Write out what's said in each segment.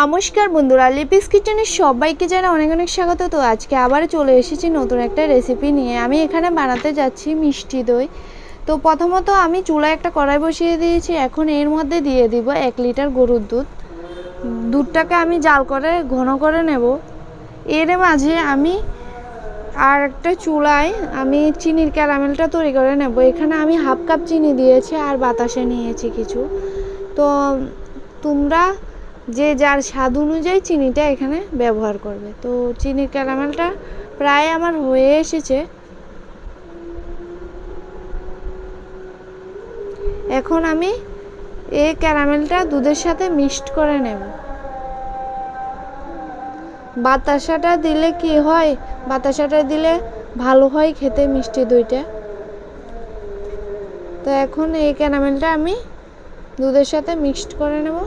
নমস্কার বন্ধুরা লিপিস কিচেনের সবাইকে জানা অনেক অনেক স্বাগত। তো আজকে আবার চলে এসেছি নতুন একটা রেসিপি নিয়ে। আমি এখানে বানাতে যাচ্ছি মিষ্টি দই। তো প্রথমত আমি চুলায় একটা কড়াই বসিয়ে দিয়েছি। এখন এর মধ্যে দিয়ে দিব এক লিটার গরুর দুধ। দুধটাকে আমি জাল করে, ঘন করে নেব। এর মাঝে আমি আর একটা চুলায় আমি চিনির ক্যারামেলটা তৈরি করে নেব। এখানে আমি হাফ কাপ চিনি দিয়েছি আর বাতাসে নিয়েছি কিছু। তো তোমরা যে যার স্বাদ অনুযায়ী চিনিটা এখানে ব্যবহার করবে। তো চিনির ক্যারামেলটা প্রায় আমার হয়ে এসেছে। এখন আমি এই ক্যারামেলটা দুধের সাথে মিক্সড করে নেব। বাতাসাটা দিলে কি হয়? বাতাসাটা দিলে ভালো হয় খেতে মিষ্টি দইটা। তো এখন এই ক্যারামেলটা আমি দুধের সাথে মিক্সড করে নেব।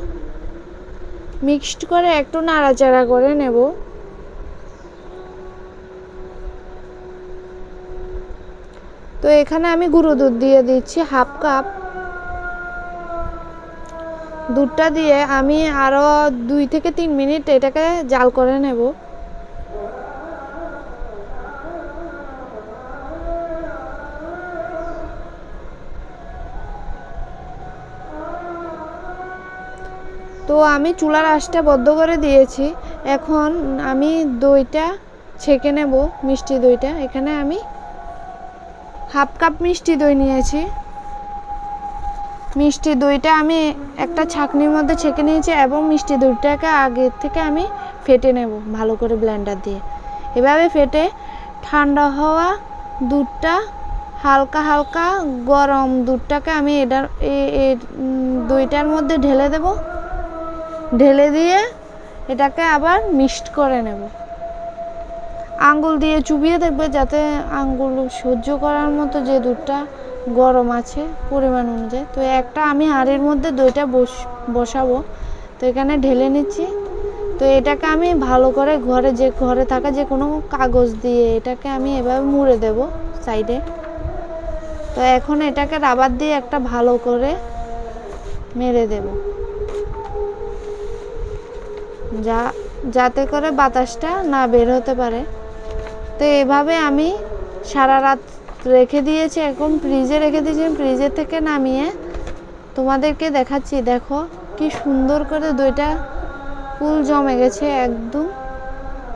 মিক্সড করে একটু নাড়াচাড়া করে নেব। তো এখানে আমি গুঁড়ো দুধ দিয়ে দিচ্ছি, হাফ কাপ। দুধটা দিয়ে আমি আরও দুই থেকে তিন মিনিট এটাকে জাল করে নেব। তো আমি চুলার আঁচটা বদ্ধ করে দিয়েছি। এখন আমি দইটা ছেঁকে নেব, মিষ্টি দইটা। এখানে আমি হাফ কাপ মিষ্টি দই নিয়েছি। মিষ্টি দইটা আমি একটা ছাকনির মধ্যে ছেঁকে নিয়েছি এবং মিষ্টি দইটাকে আগে থেকে আমি ফেটে নেব ভালো করে ব্লেন্ডার দিয়ে। এভাবে ফেটে ঠান্ডা হওয়া দুধটা হালকা হালকা গরম দুধটাকে আমি এটার দইটার মধ্যে ঢেলে দেব। ঢেলে দিয়ে এটাকে আবার মিক্সড করে নেব। আঙ্গুল দিয়ে চুবিয়ে দেখবে যাতে আঙ্গুল সহ্য করার মতো যে দুধটা গরম আছে পরিমাণ অনুযায়ী। তো একটা আমি হাঁড়ির মধ্যে দইটা বস, বসাবো। তো এখানে ঢেলে নিচ্ছি। তো এটাকে আমি ভালো করে ঘরে যে, ঘরে থাকা যে কোনো কাগজ দিয়ে এটাকে আমি এভাবে মুড়ে দেব সাইডে। তো এখন এটাকে রাবার দিয়ে একটা ভালো করে মেরে দেব। যা, যাতে করে বাতাসটা না বের হতে পারে। তো এভাবে আমি সারা রাত রেখে দিয়েছি, এখন ফ্রিজে রেখে দিয়েছি। ফ্রিজের থেকে নামিয়ে তোমাদেরকে দেখাচ্ছি, দেখো কি সুন্দর করে দইটা ফুল জমে গেছে একদম।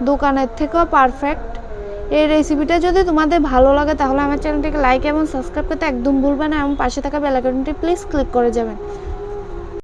দোকানের থেকেও পারফেক্ট এই রেসিপিটা যদি তোমাদের ভালো লাগে, তাহলে আমার চ্যানেলটিকে লাইক এবং সাবস্ক্রাইব করতে একদম ভুলবে না। এবং পাশে থাকা বেলাইকনটি প্লিজ ক্লিক করে যাবেন।